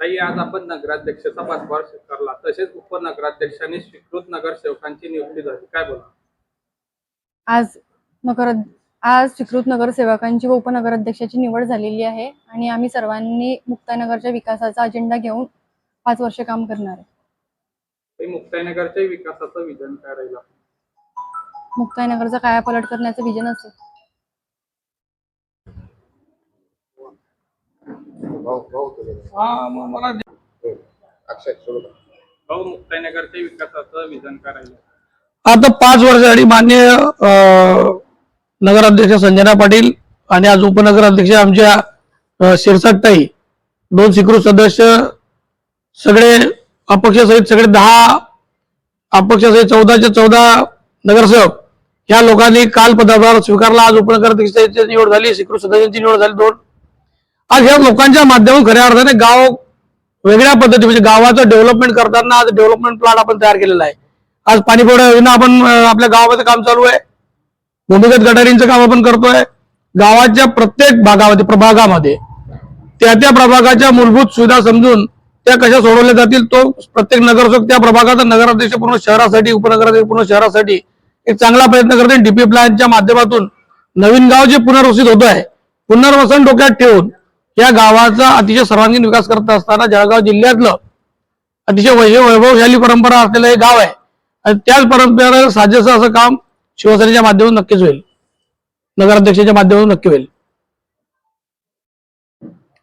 ताई आज आपण नगराध्यक्षाचा पदभार स्वीकारला तसेच उपनगराध्यक्षांनी स्वीकृत नगरसेवकांची नियुक्ती झाली. काय बोला? आज नगर आज स्वीकृत नगरसेवकांची व उपनगराध्यक्षाची निवड झालेली आहे आणि आम्ही सर्वांनी मुक्तानगरच्या विकासाचा अजेंडा घेऊन पाच वर्ष काम करणार आहे. ताई, मुक्ताईनगरच्या विकासाचं विजन काय राहील आपलं? मुक्ताईनगरचा कायापालट करण्याचं विजन असेल. भाऊ भाऊ तुझे हा मग मला दे. अक्षय सुरू कर. भाऊ मुक्ताईनगरच्या विकासाचं विजन काय राहील आता पाच वर्षासाठी मान्य नगराध्यक्ष संजना पाटील आणि आज उपनगराध्यक्ष आमच्या अं, शिरसाटताई दोन स्वीकृत सदस्य सगळे अपक्षसहित सगळे दहा अपक्षसहित चौदाचे चौदा नगरसेवक या लोकांनी काल पदभार स्वीकारला आज उपनगराध्यक्षाची निवड झाली स्वीकृत सदस्यांची निवड झाली दोन आज ह्या लोकांच्या माध्यमातून खऱ्या अर्थाने गाव वेगळ्या पद्धती म्हणजे गावाचं डेव्हलपमेंट करताना आज डेव्हलपमेंट प्लॅन आपण तयार केलेला आहे. आज पाणीपुरा योजना आपण आपल्या गावामध्ये काम चालू आहे. भूमिगत गटारींचं काम आपण करतोय. गावाच्या प्रत्येक भागामध्ये प्रभागामध्ये त्या त्या प्रभागाच्या मूलभूत सुविधा समजून त्या कशा सोडवल्या जातील तो प्रत्येक नगरसेवक त्या प्रभागाचा नगराध्यक्ष पूर्ण शहरासाठी उपनगराध्यक्ष पूर्ण शहरासाठी एक चांगला प्रयत्न करते डीपी प्लॅनच्या माध्यमातून नवीन गाव जे पुनर्वसित होत आहे पुनर्वसन डोक्यात ठेवून या गावाचा अतिशय सर्वांगीण विकास करत असताना जळगाव जिल्ह्यातलं अतिशय वैभव वैभवशाली परंपरा असलेलं हे गाव आहे. आणि त्याच परंपरेला साजेसं असं काम शिवसेनेच्या माध्यमातून नक्कीच होईल. नगराध्यक्षाच्या माध्यमातून नक्की होईल.